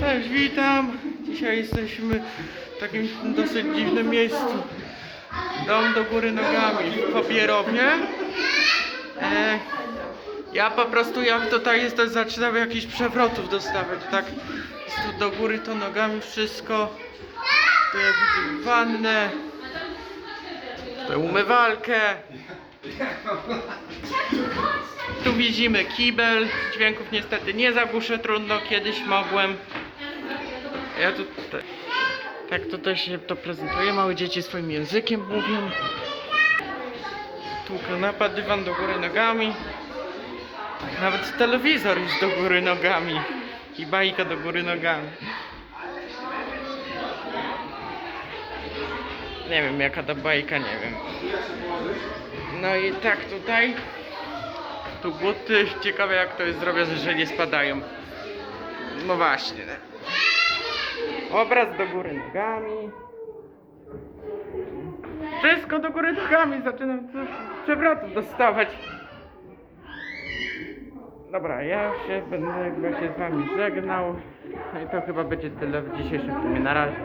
Cześć, witam. Dzisiaj jesteśmy w takim dosyć dziwnym miejscu. Dom do góry nogami w Pobierowie. E, ja po prostu jak tutaj jest, to zaczynam jakichś przewrotów dostawać. Tak tu do góry to nogami wszystko. Tu jak widzę wannę. Tutaj umywalkę. Tu widzimy kibel. Dźwięków niestety nie zagłuszę, trudno, kiedyś mogłem. Ja tutaj. Tak tutaj się to prezentuje. Małe dzieci swoim językiem mówią. Tu kanapa, dywan do góry nogami. Nawet telewizor jest do góry nogami. I bajka do góry nogami. Nie wiem jaka ta bajka, nie wiem. No i tak tutaj. Tu buty. Ciekawe jak to jest zrobione, że nie spadają. No właśnie. Obraz do góry nogami. Wszystko do góry nogami. Zaczynam przewrotów dostawać. Dobra, ja się będę się z wami żegnał. No i to chyba będzie tyle w dzisiejszym filmie. Na razie.